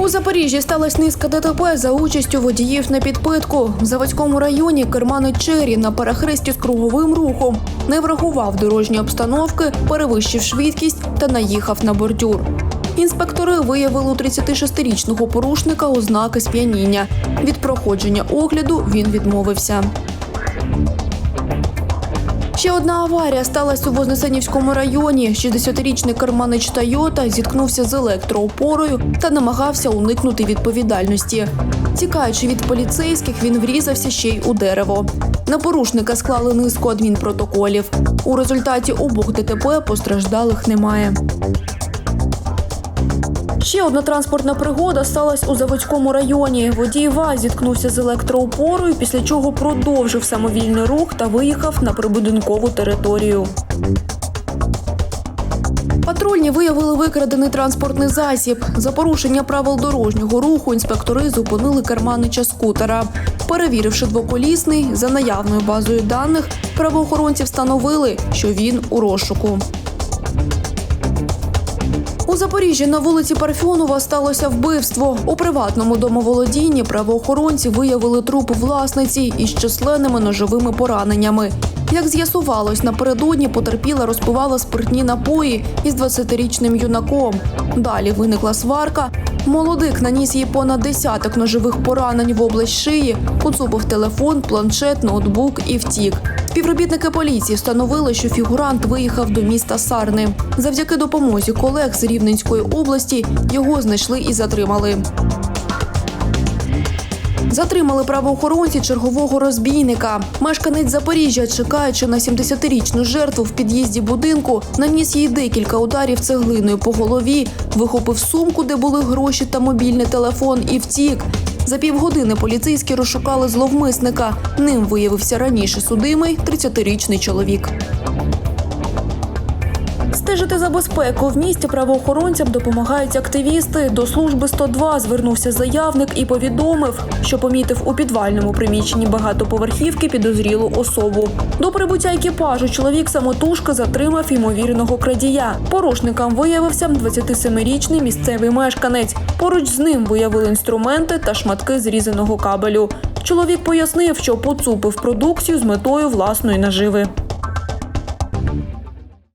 У Запоріжжі сталася низка ДТП за участю водіїв на підпитку. В Заводському районі керманець Чері на перехресті з круговим рухом не врахував дорожні обстановки, перевищив швидкість та наїхав на бордюр. Інспектори виявили у 36-річного порушника ознаки сп'яніння. Від проходження огляду він відмовився. Ще одна аварія сталася у Вознесенівському районі. 60-річний керманич Тойота зіткнувся з електроопорою та намагався уникнути відповідальності. Тікаючи від поліцейських, він врізався ще й у дерево. На порушника склали низку адмінпротоколів. У результаті обох ДТП постраждалих немає. Ще одна транспортна пригода сталася у Заводському районі. Водій ВАЗ зіткнувся з електроопорою, після чого продовжив самовільний рух та виїхав на прибудинкову територію. Патрульні виявили викрадений транспортний засіб. За порушення правил дорожнього руху інспектори зупинили керманича скутера. Перевіривши двоколісний за наявною базою даних, правоохоронці встановили, що він у розшуку. У Запоріжжі на вулиці Парфьонова сталося вбивство. У приватному домоволодінні правоохоронці виявили труп власниці із численними ножовими пораненнями. Як з'ясувалось, напередодні потерпіла розпивала спиртні напої із 20-річним юнаком. Далі виникла сварка. Молодик наніс їй понад десяток ножових поранень в область шиї, поцупив телефон, планшет, ноутбук і втік. Співробітники поліції встановили, що фігурант виїхав до міста Сарни. Завдяки допомозі колег з Рівненської області його знайшли і затримали. Затримали правоохоронці чергового розбійника. Мешканець Запоріжжя, чекаючи на 70-річну жертву в під'їзді будинку, наніс їй декілька ударів цеглиною по голові, вихопив сумку, де були гроші та мобільний телефон, і втік. За півгодини поліцейські розшукали зловмисника. Ним виявився раніше судимий 30-річний чоловік. Стежити за безпеку в місті правоохоронцям допомагають активісти. До служби 102 звернувся заявник і повідомив, що помітив у підвальному приміщенні багатоповерхівки підозрілу особу. До прибуття екіпажу чоловік самотужки затримав ймовірного крадія. Порушником виявився 27-річний місцевий мешканець. Поруч з ним виявили інструменти та шматки зрізаного кабелю. Чоловік пояснив, що поцупив продукцію з метою власної наживи.